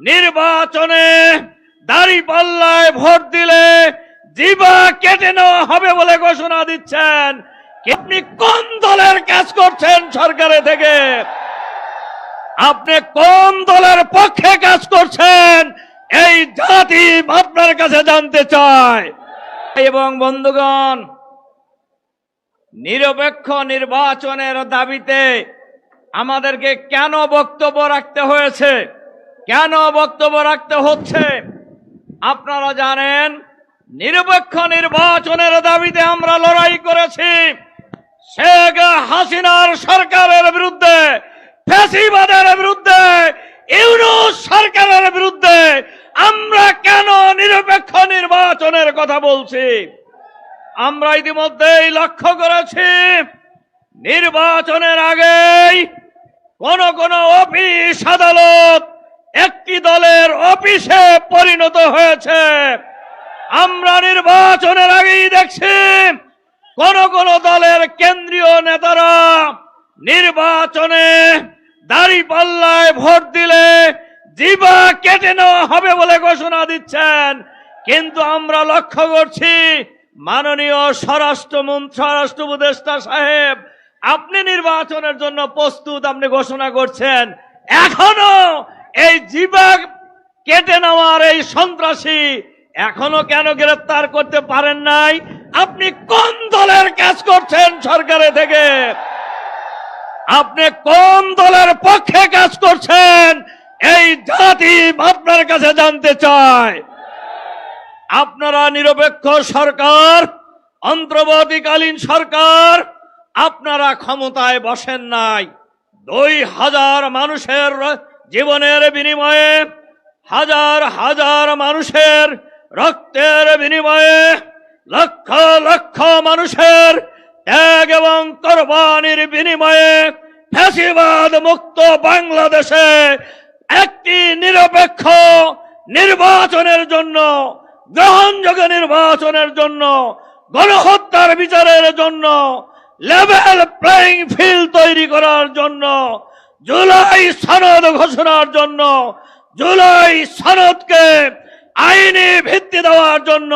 নির্বাচনে দাড়ি পাল্লায় ভোট দিলে জিবা কেটে নেওয়া হবে বলে ঘোষণা দিচ্ছেন। আপনি কোন দলের কাজ করছেন সরকারে থেকে? আপনি কোন দলের পক্ষে কাজ করছেন? এই জাতি আপনার কাছে জানতে চায়। এবং বন্ধুগণ, নিরপেক্ষ নির্বাচনের দাবিতে আমাদেরকে কেন বক্তব্য রাখতে হয়েছে? কেন বক্তব্য রাখতে হচ্ছে? আপনারা জানেন, নিরপেক্ষ নির্বাচনের দাবিতে আমরা লড়াই করেছি। শেখ হাসিনার সরকারের বিরুদ্ধে, ফ্যাসিবাদের বিরুদ্ধে, ইউনুস সরকারের বিরুদ্ধে আমরা কেন নিরপেক্ষ নির্বাচনের কথা বলছি? আমরা ইতিমধ্যেই লক্ষ্য করেছি, নির্বাচনের আগেই কোন কোন অফিস আদালত একটি দলের অফিসে পরিণত হয়েছে। আমরা নির্বাচনের আগেই দেখছি, কোন কোন দলের কেন্দ্রীয় নেতারা নির্বাচনে দাড়ি পাল্লায় ভোট দিলে জিবা কেটে নেওয়া হবে বলে ঘোষণা দিচ্ছেন। কিন্তু আমরা লক্ষ্য করছি, মাননীয় স্বরাষ্ট্রমন্ত্রী স্বরাষ্ট্র উপদেষ্টা সাহেব, আপনি নির্বাচনের জন্য প্রস্তুত, আপনি ঘোষণা করছেন। এখনও এই জিবা কেটে নেওয়ার এই সন্ত্রাসী এখনও কেন গ্রেফতার করতে পারেন নাই? আপনি কোন দলের কাজ করছেন সরকারে থেকে? আপনি কোন দলের পক্ষে কাজ করছেন? এই জাতি আপনার কাছে জানতে চায়। আপনারা নিরপেক্ষ সরকার, অন্তর্বর্তীকালীন সরকার, আপনারা ক্ষমতায় বসেন নাই। দুই হাজার মানুষের জীবনের বিনিময়ে হাজার হাজার মানুষের রক্তের বিনিময়ে লক্ষ লক্ষ মানুষের ত্যাগ এবং কোরবানির বিনিময়ে ফ্যাসিবাদ মুক্ত বাংলাদেশে একটি নিরপেক্ষ নির্বাচনের জন্য, গ্রহণযোগ্য নির্বাচনের জন্য, গণহত্যার বিচারের জন্য লেভেল প্লেইং ফিল্ড তৈরি করার জন্য জুলাই সনদ ঘোষণার জন্য, জুলাই সনদকে আইনি ভিত্তি দেওয়ার জন্য,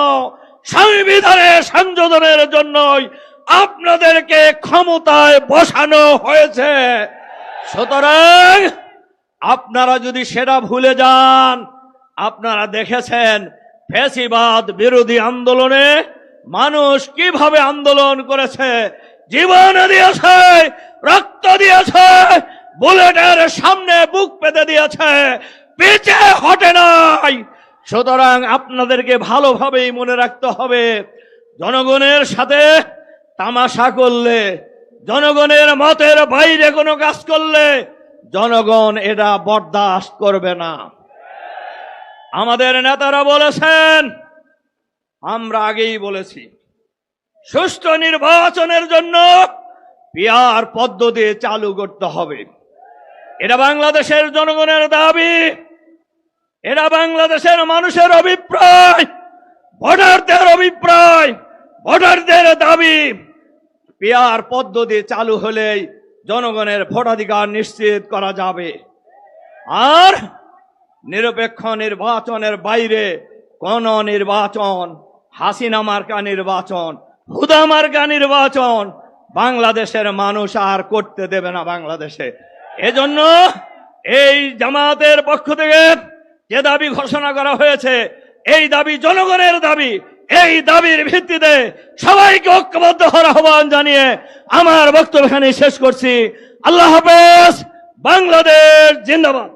সংবিধানে সংযোজনের জন্যই আপনাদেরকে ক্ষমতায় বসানো হয়েছে। সুতরাং আপনারা যদি সেটা ভুলে যান, আপনারা দেখেছেন ফেসিবাদ বিরোধী আন্দোলনে মানুষ কীভাবে আন্দোলন করেছে? জীবন দিয়েছে, রক্ত দিয়েছে বুলেটের সামনে বুক পেতে দিয়েছে। পিছে হটে নাই। সুতরাং আপনাদেরকে ভালোভাবেই মনে রাখতে হবে, জনগণের সাথে তামাশা করলে, জনগণের মতের বাইরে কোনো কাজ করলে, জনগণ এটা বরদাস্ত করবে না। আমাদের নেতারা বলেছেন, আমরা আগেই বলেছি, সুষ্ঠু নির্বাচনের জন্য পিয়ার পদ্ধতি চালু করতে হবে। এটা বাংলাদেশের জনগণের দাবি। এটা বাংলাদেশের মানুষের অভিপ্রায়, ভোটারদের অভিপ্রায়, ভোটারদের দাবি। পিয়ার পদ্ধতি চালু হলেই জনগণের ভোটাধিকার নিশ্চিত করা যাবে। আর নিরপেক্ষ নির্বাচনের বাইরে কোন নির্বাচন, হাসিনা মার্কা নির্বাচন, হুদা মার্কা নির্বাচন বাংলাদেশের মানুষ আর করতে দেবে না বাংলাদেশে। এজন্য এই জামাতের পক্ষ থেকে যে দাবি ঘোষণা করা হয়েছে, এই দাবি জনগণের দাবি, এই দাবির ভিত্তিতে সবাইকে ঐক্যবদ্ধ হওয়ার আহ্বান জানিয়ে আমার বক্তব্য এখানে শেষ করছি। আল্লাহ হাফেজ, বাংলাদেশ জিন্দাবাদ।